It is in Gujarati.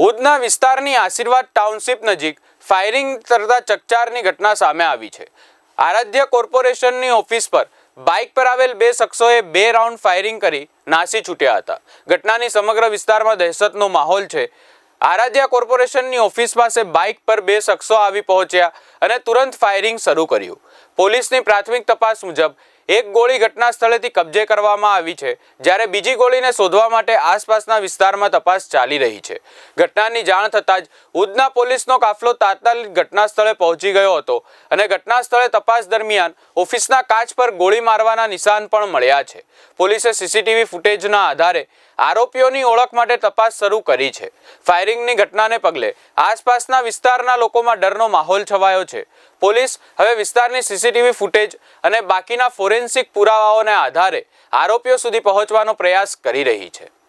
ઉધના વિસ્તારની આશીર્વાદ ટાઉનશીપ નજીક ફાયરિંગ કરતા ચકચારની ઘટના સામે આવી છે. આરાધ્ય કોર્પોરેશનની ઓફિસ પર બાઇક પર આવેલ બે શખ્સોએ બે રાઉન્ડ ફાયરિંગ કરી નાસી છૂટ્યા હતા. ઘટનાની સમગ્ર વિસ્તારમાં દહેશતનો માહોલ છે. આરાધ્યા કોર્પોરેશનની ઓફિસ પાસે બાઇક પર બે શખ્સો આવી પહોંચ્યા અને તુરંત ફાયરિંગ શરૂ કર્યું. પોલીસની પ્રાથમિક તપાસ મુજબ એક ગોળી ઘટના સ્થળેથી કબજે કરવામાં આવી છે, જ્યારે બીજી ગોળીને શોધવા માટે આસપાસના વિસ્તારમાં તપાસ ચાલી રહી છે. ઘટનાની જાણ થતાં જ ઉધના પોલીસનો કાફલો તાત્કાલિક ઘટના સ્થળે પહોંચી ગયો હતો અને ઘટના સ્થળે તપાસ દરમિયાન ઓફિસના કાચ પર ગોળી મારવાના નિશાન પણ મળ્યા છે. પોલીસે સીસીટીવી ફૂટેજના આધારે આરોપીઓની ઓળખ માટે તપાસ શરૂ કરી છે. ફાયરિંગની ઘટનાને પગલે આસપાસના વિસ્તારના લોકોમાં ડરનો માહોલ છવાયો છે. પોલીસ હવે વિસ્તારની સીસીટીવી ફૂટેજ અને બાકીના ફોરેન્સિક પુરાવાઓને આધારે આરોપીઓ સુધી પહોંચવાનો પ્રયાસ કરી રહી છે.